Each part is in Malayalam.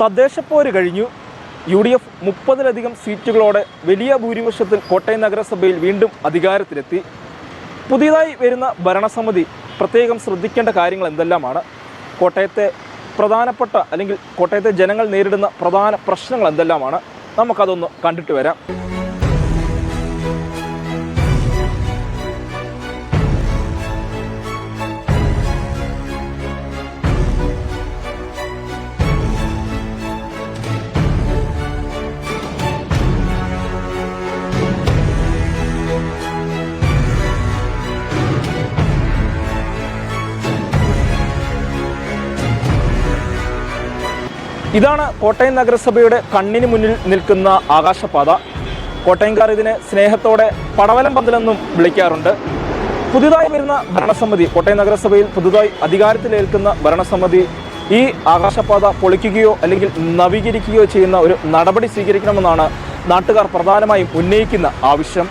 തദ്ദേശപ്പോര് കഴിഞ്ഞു. യു ഡി എഫ് മുപ്പതിലധികം സീറ്റുകളോടെ വലിയ ഭൂരിപക്ഷത്തിൽ കോട്ടയം നഗരസഭയിൽ വീണ്ടും അധികാരത്തിലെത്തി. പുതിയതായി വരുന്ന ഭരണസമിതി പ്രത്യേകം ശ്രദ്ധിക്കേണ്ട കാര്യങ്ങൾ എന്തെല്ലാമാണ്? കോട്ടയത്തെ പ്രധാനപ്പെട്ട അല്ലെങ്കിൽ കോട്ടയത്തെ ജനങ്ങൾ നേരിടുന്ന പ്രധാന പ്രശ്നങ്ങൾ എന്തെല്ലാമാണ്? നമുക്കതൊന്ന് കണ്ടിട്ട് വരാം. ഇതാണ് കോട്ടയം നഗരസഭയുടെ കണ്ണിന് മുന്നിൽ നിൽക്കുന്ന ആകാശപാത. കോട്ടയംകാർ ഇതിനെ സ്നേഹത്തോടെ പടവലം പന്തലെന്നും വിളിക്കാറുണ്ട്. പുതുതായി വരുന്ന ഭരണസമിതി കോട്ടയം നഗരസഭയിൽ പുതുതായി അധികാരത്തിലേൽക്കുന്ന ഭരണസമിതി ഈ ആകാശപാത പൊളിക്കുകയോ അല്ലെങ്കിൽ നവീകരിക്കുകയോ ചെയ്യുന്ന ഒരു നടപടി സ്വീകരിക്കണമെന്നാണ് നാട്ടുകാർ പ്രധാനമായും ഉന്നയിക്കുന്ന ആവശ്യം.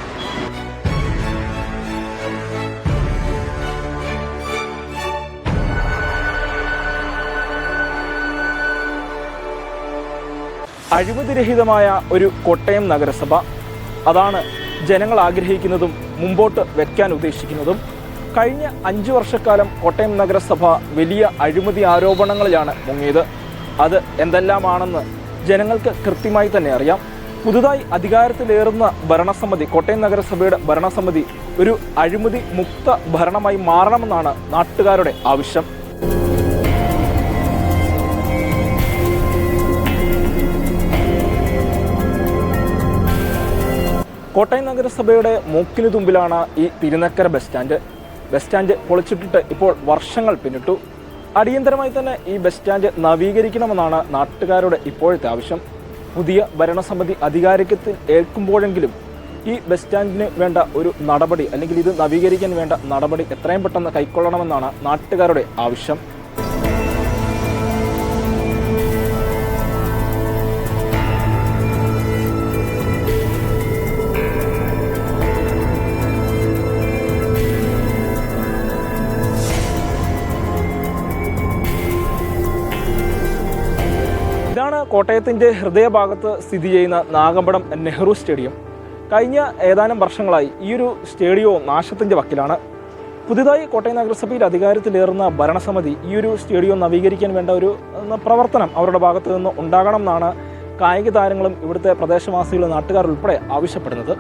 അഴിമതിരഹിതമായ ഒരു കോട്ടയം നഗരസഭ. അതാണ് ജനങ്ങൾ ആഗ്രഹിക്കുന്നതും മുമ്പോട്ട് വെക്കാൻ ഉദ്ദേശിക്കുന്നതും. കഴിഞ്ഞ അഞ്ച് വർഷക്കാലം കോട്ടയം നഗരസഭ വലിയ അഴിമതി ആരോപണങ്ങളിലാണ് മുങ്ങിയത്. അത് എന്തെല്ലാമാണെന്ന് ജനങ്ങൾക്ക് കൃത്യമായി തന്നെ അറിയാം. പുതുതായി അധികാരത്തിലേറുന്ന ഭരണസമിതി കോട്ടയം നഗരസഭയുടെ ഭരണസമിതി ഒരു അഴിമതി മുക്ത ഭരണമായി മാറണമെന്നാണ് നാട്ടുകാരുടെ ആവശ്യം. കോട്ടയം നഗരസഭയുടെ മൂക്കിനു തുമ്പിലാണ് ഈ Thirunakkara bus stand. Bus stand പൊളിച്ചിട്ടിട്ട് ഇപ്പോൾ വർഷങ്ങൾ പിന്നിട്ടു. അടിയന്തരമായി തന്നെ ഈ ബസ് സ്റ്റാൻഡ് നവീകരിക്കണമെന്നാണ് നാട്ടുകാരുടെ ഇപ്പോഴത്തെ ആവശ്യം. പുതിയ ഭരണസമിതി അധികാരത്തിൽ ഏൽക്കുമ്പോഴെങ്കിലും ഈ ബസ് സ്റ്റാൻഡിന് വേണ്ട ഒരു നടപടി അല്ലെങ്കിൽ ഇത് നവീകരിക്കാൻ വേണ്ട നടപടി എത്രയും പെട്ടെന്ന് കൈക്കൊള്ളണമെന്നാണ് നാട്ടുകാരുടെ ആവശ്യം. കോട്ടയത്തിന്റെ ഹൃദയഭാഗത്ത് സ്ഥിതി ചെയ്യുന്ന നാഗമ്പടം നെഹ്റു സ്റ്റേഡിയം. കഴിഞ്ഞ ഏതാനും വർഷങ്ങളായി ഈ ഒരു സ്റ്റേഡിയവും നാശത്തിന്റെ വക്കിലാണ്. പുതുതായി കോട്ടയം നഗരസഭയിൽ അധികാരത്തിലേറുന്ന ഭരണസമിതി ഈ ഒരു സ്റ്റേഡിയം നവീകരിക്കാൻ വേണ്ട ഒരു പ്രവർത്തനം അവരുടെ ഭാഗത്തു നിന്ന് ഉണ്ടാകണം എന്നാണ് കായിക താരങ്ങളും ഇവിടുത്തെ പ്രദേശവാസികളും നാട്ടുകാർ ഉൾപ്പെടെ ആവശ്യപ്പെടുന്നത്.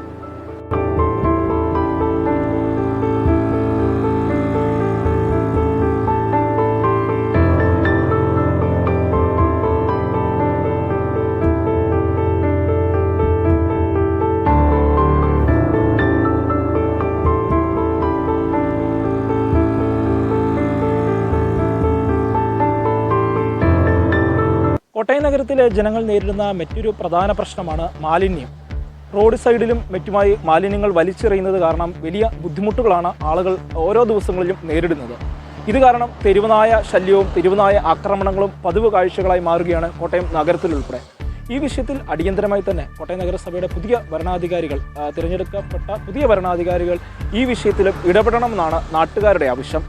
കോട്ടയം നഗരത്തിലെ ജനങ്ങൾ നേരിടുന്ന മറ്റൊരു പ്രധാന പ്രശ്നമാണ് മാലിന്യം. റോഡ് സൈഡിലും മറ്റുമായി മാലിന്യങ്ങൾ വലിച്ചെറിയുന്നത് കാരണം വലിയ ബുദ്ധിമുട്ടുകളാണ് ആളുകൾ ഓരോ ദിവസങ്ങളിലും നേരിടുന്നത്. ഇത് കാരണം തെരുവനായ ശല്യവും തെരുവനായ ആക്രമണങ്ങളും പതിവ് കാഴ്ചകളായി മാറുകയാണ് കോട്ടയം നഗരത്തിലുൾപ്പെടെ ഈ വിഷയത്തിൽ അടിയന്തരമായി തന്നെ കോട്ടയം നഗരസഭയുടെ പുതിയ ഭരണാധികാരികൾ തിരഞ്ഞെടുക്കപ്പെട്ട പുതിയ ഭരണാധികാരികൾ ഈ വിഷയത്തിലും ഇടപെടണമെന്നാണ് നാട്ടുകാരുടെ ആവശ്യം.